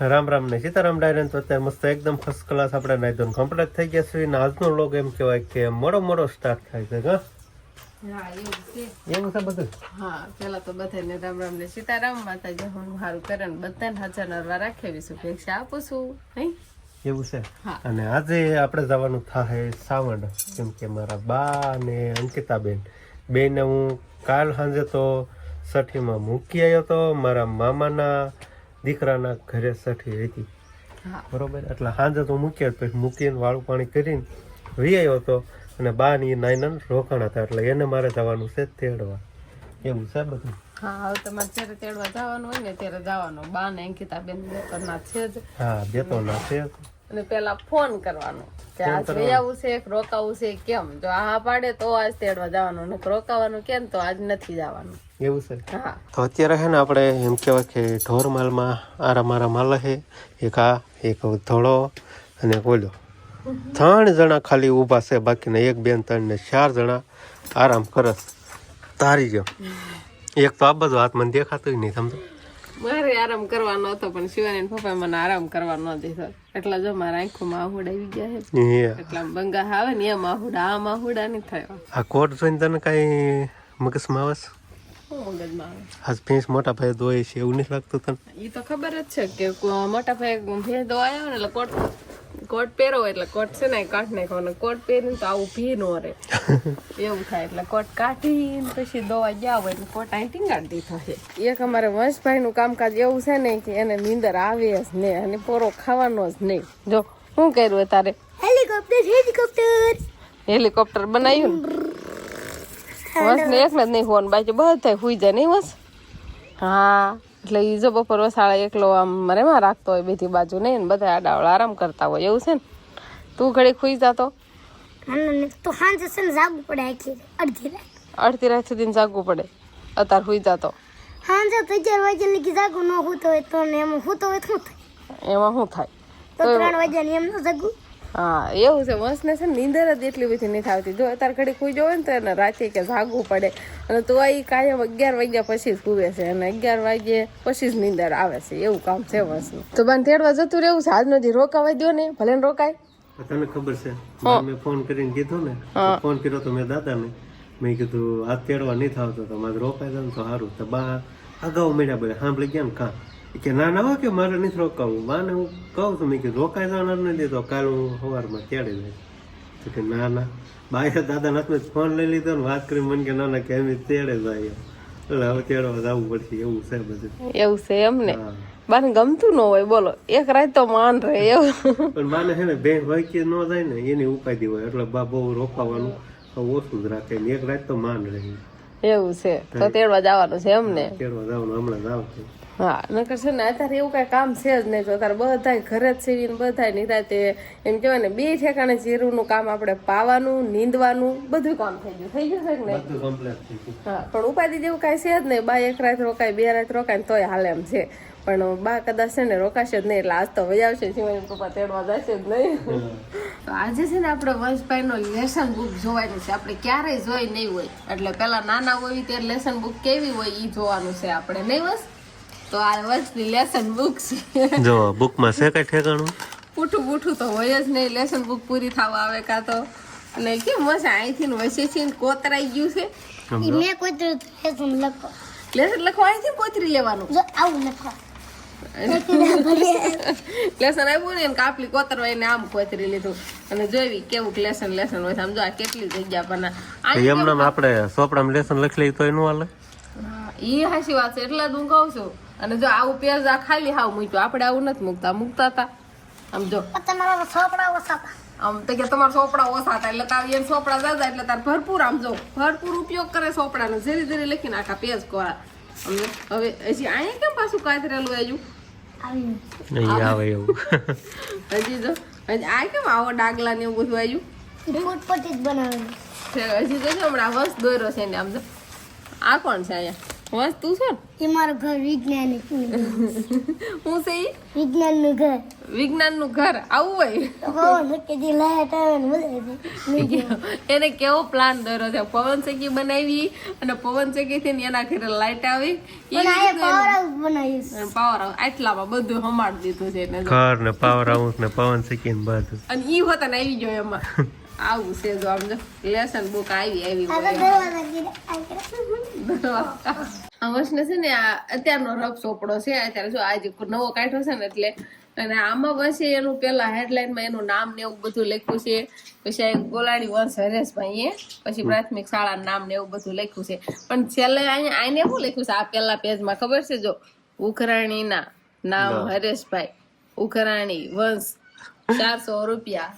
રામ રામ ને સીતારામ ડાયરન. તો અત્યારે મસ્ત એકદમ ફર્સ્ટ ક્લાસ આપણે ધોઈને કમ્પ્લીટ થઈ ગયા છે ને આજનો લોગ એમ કહેવાય કે મોડો મોડો સ્ટાર્ટ થાય છે હા? એવું છે. બધું? હા પેલા તો બધાને રામ રામ ને સીતારામ માતાજી હું સારું કરે ને બધાને હાજર નરવા રાખેવી શુભેચ્છા આપું છું નહીં? એવું છે? અને આજે આપણે જવાનું થાય સાવંડ કેમ કે મારા બા અને અંકિતાબેન. બેને હું કાલ સાંજે તો સઠીમાં મૂકી આવ્યો તો મારા મામાના દીકરાના ઘરે સઠી હતી. બરોબર? એટલે સાંજે તો મૂક્યા પછી મૂકીને વાળું પાણી કરીને વી આવ્યો હતો અને બા ની નાઈના રોકાણ હતા. એટલે એને મારે જવાનું છે તેડવા. એવું છે બધું? હા હવે તમારે જ્યારે તેડવા જવાનું હોય ને ત્યારે જવાનું. બા ને અંકિતા બેન કરના છે જ. હા બે તો ના છે અને પેલા ફોન કરવાનો કે આજ લઈ આવવું છે રોકાવું છે કેમ? જો આ પાડે તો આજ તેડવા જવાનું ને રોકાવાનું કેમ? તો આજ નથી જવાનું. એવું છે? હા. તો અત્યારે છે ને આપણે એમ કહેવાય કે ઢોર માલમાં આરા મારા માલ છે એક આ એક ધોળો અને ઓલો. ત્રણ જણા ખાલી ઊભા છે બાકીના એક બેન ત્રણ ને ચાર જણા આરામ કરસ તારી જો. એક તો આ બધું હાથ મને દેખાતું નહીં સમજો. મારે આરામ કરવાનો હતો પણ શિવાની પપ્પા મને આરામ કરવા ન દીધો. એટલા જો મારા આંખોમાં આહુડ આવી ગયા છે. એટલા બંગા આવે ને એમ આહુડા આમ આહુડા નહીં થયો. આ કોટ જોઈને તને કાંઈ મગજમાં? શું મગજમાં આવે? આજ ભેંસ મોટા ભાઈ દોય છે એવું નહીં લાગતું તને? એ તો ખબર જ છે કે મોટા ભાઈ ભેંસ દો ને એટલે કોટ કોટ પહેરો એટલે કોટ છે ને કાઢ નાખો ને કોટ પહેરીને તો આવું ભી નો રહે એવું થાય એટલે કોટ કાઢીને પછી દોવા ગયા હોય એટલે કોટ અહીં ટીંગાડી દીધો છે. એક અમારે વંશભાઈ નું કામકાજ એવું છે ને કે એને નીંદર આવે જ નહીં અને પોરો ખાવાનો જ નહીં. જો શું કર્યું તારે? Helicopter helicopter. હેલિકોપ્ટર બનાવ્યું વંશ વસ ને એકને જ નહીં હોવાનું બાકી બધા હુઈ જાય નહીં વંશ? હા. એટલે ઈ જો બપોર વસાળા એકલો આમ રેમાં રાખતો હોય બીજી બાજુ નહીં ને બધા આડાવડા આરામ કરતા હોય એવું છે ને? તું ઘડી ખુઈ જાતો? તો સાંજે છે ને જાગવું પડે આખી અડધી રાત. અડધી રાત સુધી જાગવું પડે. અત્યારે હુઈ જાતો. સાંજે તો અગિયાર વાગ્યા લગી જાગવું ન હોતો હોય તો ને એમ હોતો હોય શું થાય? એમાં શું થાય? તો ત્રણ વાગ્યા ને એમ ન જાગવું હા એવું છે. વંશને છે ને નીંદર જ એટલી બધી નહીં થતી જો અત્યારે ઘડી ખુઈ જવો ને તો એને રાતે કે જાગવું પડે. અને તો એ કાયમ અગિયાર વાગ્યા પછી જ કૂવે છે. અને અગિયાર વાગ્યે પછી જ નીંદર આવે છે. એવું કામ છે વંશનું. તો બાન તેડવા જતું રહેવું છે. આજનો જે રોકાવા દો ને ભલે રોકાય. તને ખબર છે. મેં ફોન કરીને કીધું ને ફોન કર્યો તો મેં દાદાને. મેં કીધું આ તેડવા નહીં થતો તો મારે રોકાય જાય ને તો સારું. તો બા અગાઉ મળ્યા બધા સાંભળી ગયા ને કાં? કે ના ના કે મારે નથી રોકાવું માને હું કહું છું મેં કે રોકાય જવાના નથી તો કાલ હું સવારમાં તેડી જાય તો કે ના ના. બાએ દાદા હાથમાં ફોન લઈ લીધો ને વાત કરી મને કે ના ના કે અમે તેડે જાય. એટલે હવે તેડવા જવું પડશે એવું છે બધું. એવું છે એમ ને? હા. બાને ગમતું ન હોય બોલો એક રાત તો માન રહે એવું. પણ માને છે ને બે વાક્ય ન જાય ને એની ઉપાધિ હોય. એટલે બા બહુ રોકાવાનું ઓછું જ રાખે ને એક રાત તો માન રહે. એવું છે. તો તેડવા જવાનું છે એમ ને? તેડવા જવાનું હમણાં જ આવશે. હા નકર છે ને અત્યારે એવું કઈ કામ છે જ નહીં તો અત્યારે બધાય ઘરે જ સીવીને બધાય નિરાતે એમ કહેવાય ને બે ઠેકાણે જીરુંનું કામ આપણે પાવાનું નીંદવાનું બધું કામ થઈ ગયું. થઈ ગયું છે કે નહીં? ગયું. હા પણ ઉપાધિ જેવું કાંઈ છે જ નહીં. બા એક રાત રોકાય બે રાત રોકાય તોય હાલે એમ છે. પણ બા કદાચ છે ને રોકાશે જ નહીં એટલે આજ તો વહી આવશે શિવાજી પપ્પા તેડવા જશે જ નહીં. તો આજે છે ને આપણે વંશભાઈનો લેસન બુક જોવાની છે. આપણે ક્યારેય જોઈ નહીં હોય. એટલે પેલા નાના હોય ત્યારે લેસન બુક કેવી હોય એ જોવાનું છે આપણે. નહીં વસ તો આ વર્ષ લેસન બુક છે. જો બુકમાં છે કઈ ઠેકાણું? પૂઠું પૂઠું તો હોય જ નહીં. લેસન બુક પૂરી થવા આવે કાં તો. અને કેમ મસ્ત અહીંથી વસે છે ને કોતરાઈ ગયું છે. મેં લેસન લખો. લેસન લખવા અહીંથી કોતરી લેવાનું? જો આવું લખો. લેસન આવ્યું ને કાપલી કોતરવા એને આમ કોતરી લીધું. અને જોઈ કેવું લેસન લેસન હોય સમજો આ કેટલી જગ્યા પર એમને આપણે ચોપડામાં લેસન લખી લઈએ તો એનું હાલે? એ હાચી વાત છે. એટલે જ હું કહું છું. અને જો આવું પેજ આ ખાલી હાવ મૂક્યું. આપણે આવું નથી મૂકતા. મૂકતા હતા આમ જો. તમારા સોપડા ઓછા આમ તો કે તમારા સોપડા ઓછા હતા એટલે તાર એમ સોપડા દાદા એટલે તાર ભરપૂર આમ જો. ભરપૂર ઉપયોગ કરે સોપડાનો. ધીરે ધીરે લખીને આખા પેજ કોળા સમજો હવે હજી અહીંયા કેમ પાછું કાતરેલું આવ્યું આવે એવું. હજી જો. હજી આ કેમ આવો ડાગલા ને એવું બધું આવ્યું ફૂટપટ્ટી જ બનાવેલી હજી તો હમણાં વસ દોર્યો છે ને આમ જો. આ કોણ છે અહીંયા? વંશ તું છો એ મારું ઘર વિજ્ઞાન હું છે વિજ્ઞાનનું ઘર. વિજ્ઞાનનું ઘર. આવું હોય? ને એને કેવો પ્લાન દોર્યો છે? પવન ચક્કી બનાવી અને પવન ચક્કી થી એના ઘરે લાઈટ આવી. પાવર હાઉસ આટલામાં બધું હમાડી દીધું છે એને. ઘર ને પાવર હાઉસ ને પવન શીખીને બધું. અને ઈ હોતા ને આવી ગયો એમાં. આવું છે જો આમ લેસન બુક આવી આવી વર્ષને છે ને આ અત્યારનો રફ ચોપડો છે અત્યારે જો આજે નવો કાઢ્યો છે ને એટલે અને આમાં પછી એનું પેલા હેડલાઇનમાં એનું નામ ને એવું બધું લખ્યું છે. પછી આ ગોલાડી વંશ હરેશભાઈ એ પછી પ્રાથમિક શાળા નામ ને એવું બધું લખ્યું છે. પણ છેલ્લે અહીંયા આને શું લખ્યું છે? આ પેલા પેજમાં ખબર છે જો? ઉખરાણીના નામ હરેશભાઈ. ઉખરાણી વંશ ચારસો રૂપિયા.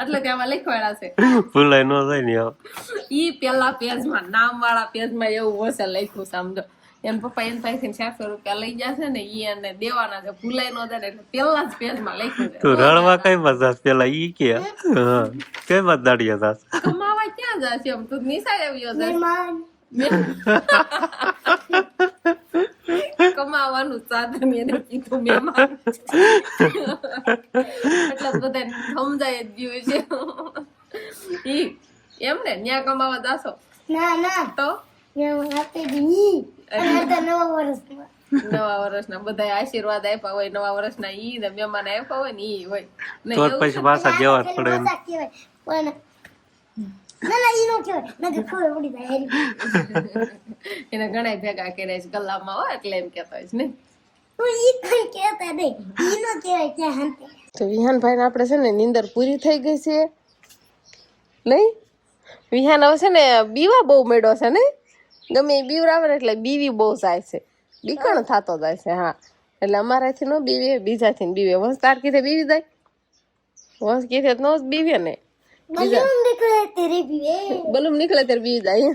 એટલે કે લખવાડા છે. ભૂલાય ન જાય ને ઈ પેલા પેજમાં નામ વાળા પેજમાં એવું હશે લખ્યું સમજો એમ પપ્પા એમ પાસેથી ચારસો રૂપિયા લઈ જશે ને ઈ એને દેવાના છે. ભૂલાઈ નો જાય ને એટલે પેલા જ પેજમાં લખ્યું છે. તું રડવા કઈ બસ પેલા ઈ કે કઈ કમાવા ક્યાં જશે એમ તું નિશાળ આવ્યો છે. કમાવાનું સાધન એને કીધું મહેમાન એટલે બધાને સમજાય જ ગયું છે. ઈ એમ ને ન્યા કમાવા જાશો? ના ના. તો? નવા વર્ષના. બધા આશીર્વાદ આપ્યા હોય નવા વર્ષના ઈ ને મહેમાન આપ્યા હોય ને ઈ હોય. ને એવું પછી પાછા જવા પડે પણ ના ના ઈ નો કહેવાય નકર ખબર પડી જાય એને ઘણા ભેગા કર્યા છે ગલ્લામાં હોય એટલે એમ કેતા હોય ને તું ઈ કઈ કહેતા નહીં. ઈ કહેવાય ત્યાં હાંતે. તો વિહાનભાઈ ને આપણે છે ને નીંદર પૂરી થઈ ગઈ છે. નહીં? વિહાન હવે છે ને બીવા બહુ મેળો છે ને ગમે એ બીવરાવે ને એટલે બીવી બહુ જાય છે. બીકણ થતો જાય છે હા. એટલે અમારાથી નો બીવે બીજાથી ને બીવે. વંશ તાર કીધે બીવી જાય. વંશ કીધે તો નો જ બીવે ને. બલૂન નીકળે તેરે પીવે બલૂમ નીકળે ત્યારે બીવી જાય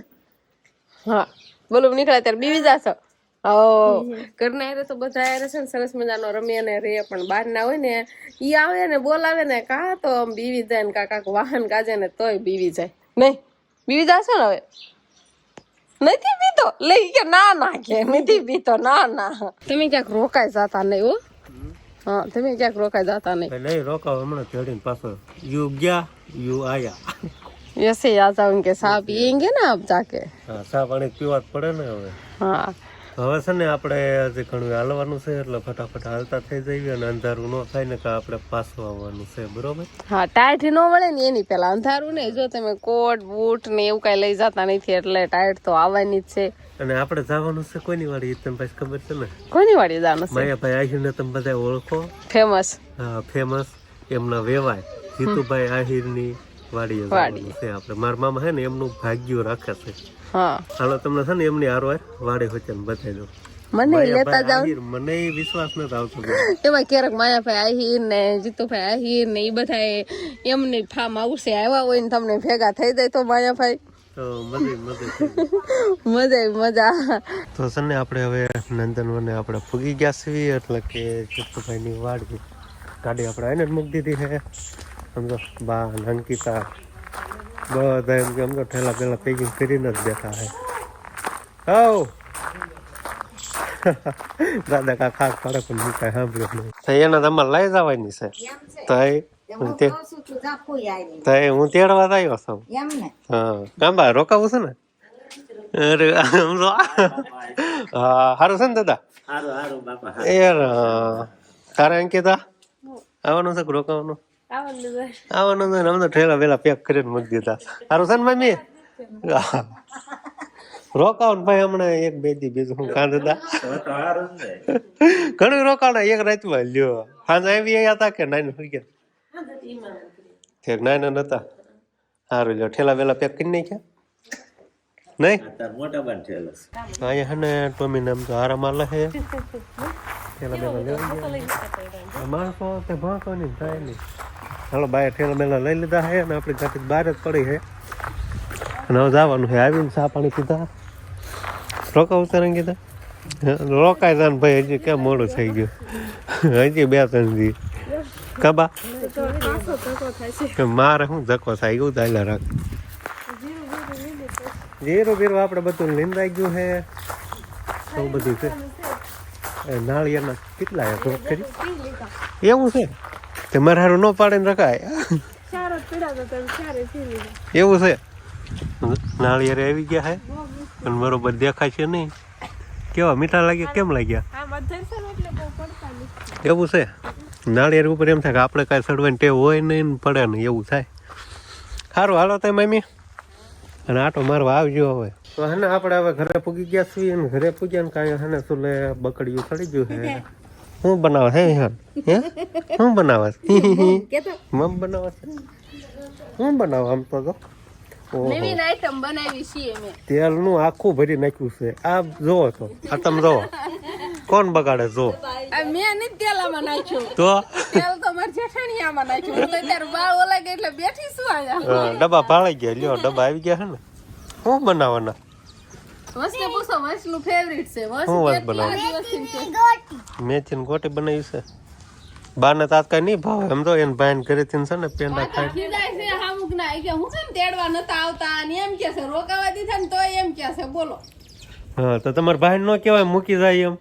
હા બલૂમ નીકળે ત્યારે બીવી જાશો હો ઘરના હારે તો બધા હારે છે ને સરસ મજાનો રમીએ ને રે પણ બહાર ના હોય ને ઈ આવે ને બોલાવે ને કા તો આમ બીવી જાય ને કા કાક વાહન કાજે ને તોય બીવી જાય નહીં બીવી જાશો ને હવે નથી પીતો લઈ કે ના ના કે નથી પીતો ના ના તમે ક્યાંક રોકાઈ જાતા નહીં હો હા તમે ક્યાંક રોકાઈ જાતા નહીં નહીં રોકાવ હમણાં ચડીને પાછો યુ ગયા યુ આયા ऐसे आ जाओगे साहब पियेंगे ना आप जाके હા ચા પાણી પીવા જ પડે ને હવે हाँ હવે છે ને આપણે હજી ઘણું હાલવાનું છે એટલે ફટાફટ હાલતા થઈ જઈએ અને અંધારું ન થાય ને કે આપણે પાછું આવવાનું છે બરોબર હા ટાઈટ નો વળે ને એની પેલા અંધારું ને જો તમે કોટ બૂટ ને એવું કઈ લઈ જતા નથી એટલે ટાઈટ તો આવવાની જ છે અને આપણે જવાનું છે કોઈની વાડી ઈ તને પછી ખબર છે ને કોની વાળી જવાનું છે માયાભાઈ આહિરને તમે બધા ઓળખો ફેમસ હા ફેમસ એમના વેવાય જીતુભાઈ આહિરની વાડીએ વાડી છે આપણે. મારા મામા છે ને એમનું ભાગ્યું રાખે છે. હા. હાલો તમને છે ને એમની હારવાર વાડી હોય ને બતાવી દઉં મને લેતા જાવ મને વિશ્વાસ નથી આવતો એમાં ક્યારેક માયાભાઈ આહીર ને જીતુભાઈ આહીર ને એ બધા એમની ફાર્મ આવશે આવ્યા હોય ને તમને ભેગા થઈ જાય તો માયાભાઈ. મજે મજે તો છે ને આપણે હવે નંદનવને આપણે ફૂગી ગયા છીએ એટલે કે જીતુભાઈની વાડી ગાડી આપણે આને જ મૂકી દીધી છે. સમજો બા અંકિતા બધા એમ કે સમજો ઠેલા પેલા પેકિંગ કરીને જ બેઠા છે હવ. દાદા કા ખાસ ફરક નહીં હું કાંઈ સાંભળ્યું નહીં. તો એને તમારે લઈ જવાની છે. તો એ હું તે તો એ હું તેડવા જ આવ્યો છું. હા. ગાંબા રોકાવું છે ને? અરે હા સારું છે ને દાદા? એ તારે અંકિતા આવવાનું છે કે રોકાવાનું? આવવાનું ને અમે તો ઠેલા વેલા પેક કરીને મૂકી દીધા. સારું છે ને મમ્મી. રોકાવ ભાઈ હમણાં એક બે દી બીજું હું કાં દાદા ઘણું રોકાણ એક રાતમાં લ્યો. હાજ આવી અહીંયા હતા કે નાઈ ફરી ગયા ઠેક નાઈ નતા સારું લ્યો ઠેલા વેલા પેક કરી નાખ્યા. નહીં? અહીંયા હે ને ટોમી નામ તો આરામ આલે હે. ઠેલા લેવા ગયા માણસો તે ભાંકો નહીં થાય નહીં. હાલો બાય ઠેલા મેલા લઈ લીધા હે અને આપણી ગાડી બહાર જ પડી હે. અને હવે જવાનું છે આવીને ચા પાણી પીધા. રોકાવું તને કીધા. રોકાય તા ભાઈ હજી કેમ મોડું થઈ ગયું. હજી બે ત્રણ દી. કબા મારે શું ધક્કો થાય? ગયું ચાલ્યા રાખ. જીરું બીરું આપણે બધું લીંદાઈ ગયું છે એવું બધું છે. નાળિયેરના કેટલા એવું છે? તે મારે હારું ન પાડે ને રખાય. એવું છે? નાળિયેર આવી ગયા હે. પણ બરોબર દેખાય છે નહીં. કેવા મીઠા લાગ્યા? કેમ લાગ્યા? એવું છે? નાળિયેર ઉપર એમ થાય કે આપણે કાંઈ સડવાની ટેવ હોય નહીં ને પડે ને એવું થાય. સારું હાલો તે મમ્મી અને આટો મારવા આવજો હવે. તો હે ને આપણે હવે ઘરે પૂગી ગયા છીએ ને ઘરે પૂગ્યા ને કાંઈ હે ને સુલે બકડીયું ચડી ગયું હે હું બનાવે? હે હે? શું બનાવે? મમ બનાવે હું બનાવે આમ તો નવીન આઈટમ બનાવી છીએ મેં તેલનું આખું ભરી નાખ્યું છે. આ જોવો તો આ તમે જોવો કોણ બગાડે? જો મેં તેલામાં નાખ્યું. તો? તેલ તો મારા જેઠાણીયામાં નાખ્યું. હું તો ત્યારે બા ઓલા એટલે બેઠી શું આયા ડબ્બા ભાળી ગયા. લ્યો ડબ્બા આવી ગયા હે ને? શું બનાવવાના? વસને પૂછો વસનું ફેવરિટ છે. વસ શું વસ કેટલા બનાવે? ગોટી બનાવી છે. બાને તાત કાંઈ નહીં ભાવે. એમ તો એને ભાઈને ઘરેથી છે ને પેંડા ખાય. ખીજાય છે હામુક ના. કે હું કેમ તેડવા નતા આવતા અને એમ કે છે રોકાવા દીધા ને તોય એમ કે છે બોલો. હા તો તમારા ભાઈ ન કહેવાય મૂકી જાય એમ.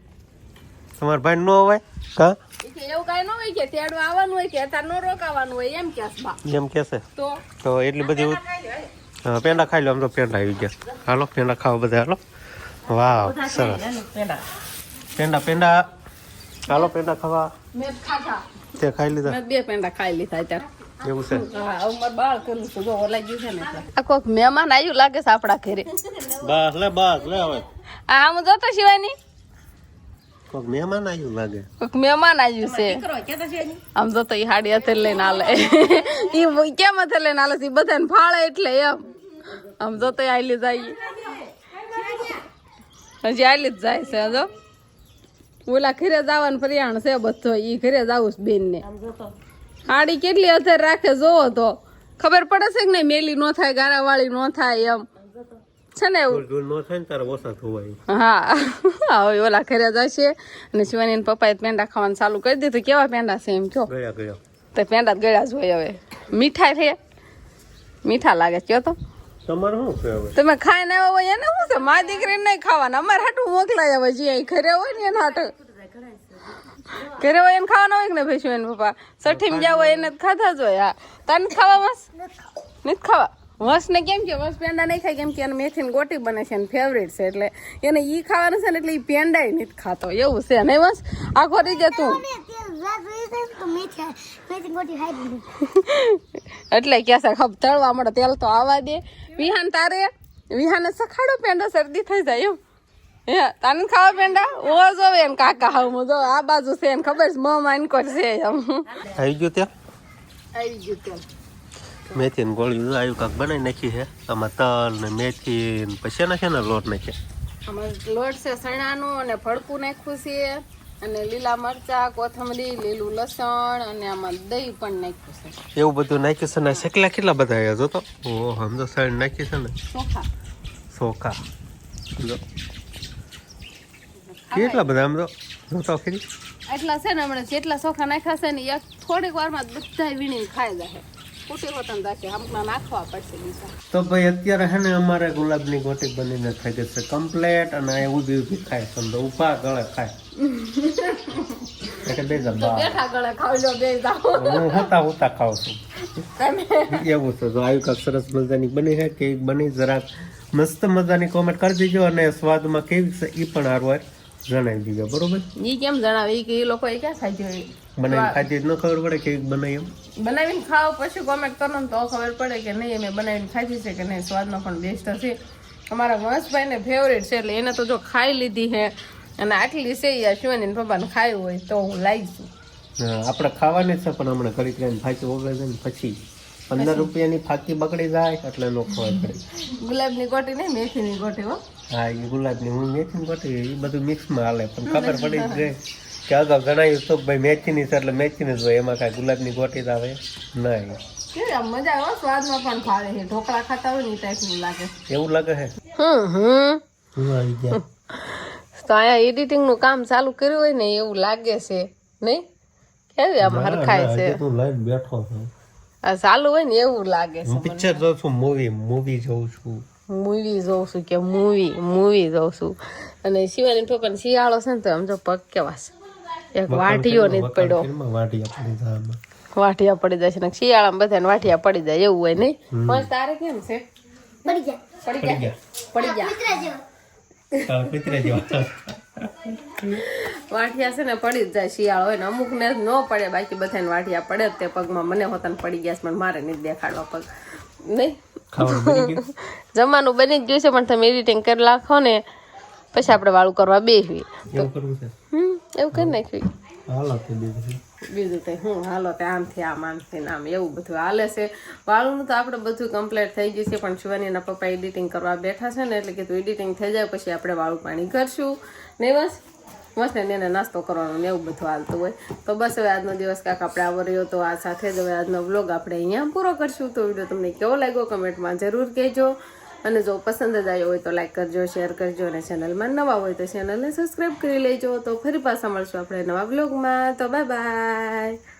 તમારા ભાઈ નો હોય હા એવું કાંઈ ન હોય કે તેડવા આવવાનું હોય કે અત્યારે ન રોકાવાનું હોય એમ કે એમ કહેશે તો? તો એટલી બધી હા પેંડા ખાઈ લો આમ તો પેંડા આવી ગયા. હાલો પેંડા ખાવા બધા હાલો. વાવ સરસ. પેંડા. પેંડા હાલો પેંડા ખાવા. તે ખાઈ લીધા? મેં બે પેંડા ખાઈ લીધા અત્યારે. એવું છે? હા હવે બાળ કરું છું જો ઓલા ગયું છે ને આ કોક મહેમાન આવ્યું લાગે છે આપણા ઘરે. બસ લે બસ લે હવે. આ આમ જોતો શિવાની? કોક મહેમાન આવ્યું લાગે કોક મહેમાન આવ્યું છે. આમ જોતો ઈ હાડી હાથે લઈને આલે ઈ કેમ હાથે લઈને હાલે છે? બધાને ફાળે એટલે એમ. આમ જોતો તો આયલી જાય. હજી આયલી જ જાય છે હજો ઓલા ઘરે જવાનું પરિયાણ છે બધો. ઈ ઘરે જવું છે બેન ને હાડી કેટલી અધર રાખે જોવો તો. ખબર પડે છે કે નહીં? મેલી નો થાય ગારા વાળી નો થાય એમ. છે ને એવું. ધૂળ ધૂળ થાય ને તારે ઓછા ધોવાય. હા. હવે ઓલા ઘરે જશે અને શિવાની પપ્પાએ પેંડા ખાવાનું ચાલુ કરી દીધું. કેવા પેંડા છે એમ કયો ગયા ગયા તો પેંડા ગળ્યા જ હોય હવે. મીઠા છે. મીઠા લાગે કયો તો. તમે ખાઈ ને આવ્યા હોય એને શું છે? મારી દીકરીને નહીં ખાવાના. અમારે હાટું મોકલાય હવે જે ઘરે હોય ને એના હાટું. ઘરે હોય એને ખાવાના હોય કે ને ભાઈ શિવાની પપ્પા? સઠીમાં ગયા હોય એને ખાધા જ હોય. હા. તને ખાવા બસ? નથી ખાવા? વસ ને કેમ કે વસ પેંડા નહીં ખાય કેમ કે એને મેથીની ગોટી બને છે એને ફેવરેટ છે. એટલે એને ઈ ખાવાનું છે ને એટલે ઈ પેંડાય નથી ખાતો. એવું છે નહીં વસ આખો રીતે તું એટલે કે છે? ખબ તળવા મળે તેલ તો આવવા દે. વિહાન તારે? વિહાને સખાડો પેંડા શરદી થઈ જાય એમ. હે તાને ખાવા પેંડા? ઓ જોવે એમ કાકા હાવ હું જો આ બાજુ છે એને ખબર છે મમ આનકો છે એમ. આવી ગયું ત્યાં? આવી ગયું તેલ મેથી ગોળી આવ્યું કાંક બનાવી નાખી છે. આમાં તલ ને મેથી ને પછી એના છે ને લોટ નાખે અમારે લોટ છે ચણાનો અને ભડકું નાખ્યું છે અને લીલા મરચા કોથમરી લીલું લસણ અને આમાં દહીં પણ નાખ્યું છે. એવું બધું નાખ્યું છે ને શેકલા કેટલા બધા આવ્યા જોતો? ઓહો સમજો તો સાઈડ નાખી છે ને. ચોખા ચોખા કેટલા બધા આમ તો? જોતો ખરી? એટલા છે ને હમણાં જેટલા ચોખા નાખ્યા છે ને એક થોડીક વારમાં બધા વીણીને ખાઈ જાય. કુટી હોતન રાખે હમણાં નાખવા પડશે બીજા. તો ભાઈ અત્યારે હે ને અમારે ગુલાબની ગોટી બનીને થઈ ગઈ છે કમ્પ્લેટ અને એ ઊભી ઊભી ખાય સમજો ઊભા ગળે ખાય. એટલે બે જબા બેઠા ગળે ખાવ લો બે હું હોતા હોતા ખાઉં છું. એવું છે તો આવી કાંક સરસ મજાની બની છે કે બની જરાક મસ્ત મજાની કોમેન્ટ કરી દેજો અને સ્વાદમાં કેવી છે એ પણ હારવાર જણાવી દીધો બરોબર? ઈ કેમ જણાવે? કે એ લોકો એ ક્યાં ખાઈ જોઈએ બનાવી ખાધી ન ખબર પડે કે બનાવી એમ. બનાવીને ખાવ પછી કોમેન્ટ કરો ને તો ખબર પડે કે નહીં અમે બનાવીને ખાધી છે કે નહીં. સ્વાદનો પણ બેસ્ટ હશે. અમારા વંશભાઈને ફેવરેટ છે એટલે એને તો જો ખાઈ લીધી છે અને આટલી છે યા શિવાની પપ્પાને ખાયું હોય તો હું લાવીશું હા, આપણે ખાવાની છે પણ હમણાં કરી કરીને ફાંકી ઓગળે પછી. પંદર રૂપિયાની ફાંકી બગડી જાય એટલે નો ખબર પડે ગુલાબની ગોટી નહીં મેથીની ગોટી હો. હા એ ગુલાબની હું મેચિંગ કરતી એ બધું મિક્સમાં હાલે. પણ ખબર પડી જ જાય કે અગાઉ જણાવ્યું તો ભાઈ મેથીની છે એટલે મેથીની જ હોય એમાં કાંઈ ગુલાબની ગોટી જ આવે. નહીં. મજા આવે સ્વાદમાં પણ ભાવે છે. ઢોકળા ખાતા હોય ને એ ટાઈપનું લાગે. એવું લાગે છે? હમ હમ. હું આવી ગયા. તો અહીંયા એડિટિંગનું કામ ચાલુ કર્યું હોય ને એવું લાગે છે. નહીં? કેવી આમ હરખાય છે. તું લઈને બેઠો છું. આ ચાલુ હોય ને એવું લાગે છે પિક્ચર જોઉં છું મૂવી મૂવી જોઉં છું. મૂવી જોઉં છું કે મૂવી મૂવી જોઉં છું. અને શિવાની પપ્પાને શિયાળો છે ને તો આમ જો પગ કેવા છે. એક વાટીઓ ને જ પડ્યો. વાટિયા પડી જાય જાય છે ને શિયાળામાં બધાને વાટિયા પડી જાય એવું હોય નહીં? પણ તારે કેમ છે? પડી જાય પડી ગયા. પડી જેવા. વાટિયા છે ને પડી જ જાય શિયાળો હોય ને અમુક ને ન પડે બાકી બધાને વાટિયા પડે જ તે પગમાં. મને હોતાને પડી ગયા છે પણ મારે નહીં દેખાડવા પગ. નહીં? ખાવાનું બની ગયું? જમવાનું બની જ ગયું છે પણ તમે એડિટિંગ કરી નાખો ને પછી આપણે વાળું કરવા બેસવી એવું કરવું છે? હમ એવું કરી નાખ્યું હાલો તે બીજું બીજું કંઈ હું હાલો તે આમથી આમ આમથી આમ એવું બધું હાલે છે. વાળું તો આપણે બધું કમ્પ્લીટ થઈ ગયું છે પણ શિવાનીના પપ્પા એડિટિંગ કરવા બેઠા છે ને એટલે કીધું એડિટિંગ થઈ જાય પછી આપણે વાળું પાણી કરશું. ને બસ. બસ ને એને નાસ્તો કરવાનો ને એવું બધું હાલતું હોય. તો બસ હવે આજનો દિવસ કાંક આપણે આવો રહ્યો તો આ સાથે જ હવે આજનો વ્લોગ આપણે અહીંયા પૂરો કરશું. તો વીડિયો તમને કેવો લાગ્યો કમેન્ટમાં જરૂર કહેજો. અને જો પસંદ જ આવ્યો હોય તો લાઈક કરજો શેર કરજો અને ચેનલમાં નવા હોય તો ચેનલને સબસ્ક્રાઈબ કરી લેજો. તો ફરી પાછા મળશું આપણે નવા બ્લોગમાં તો બાય બાય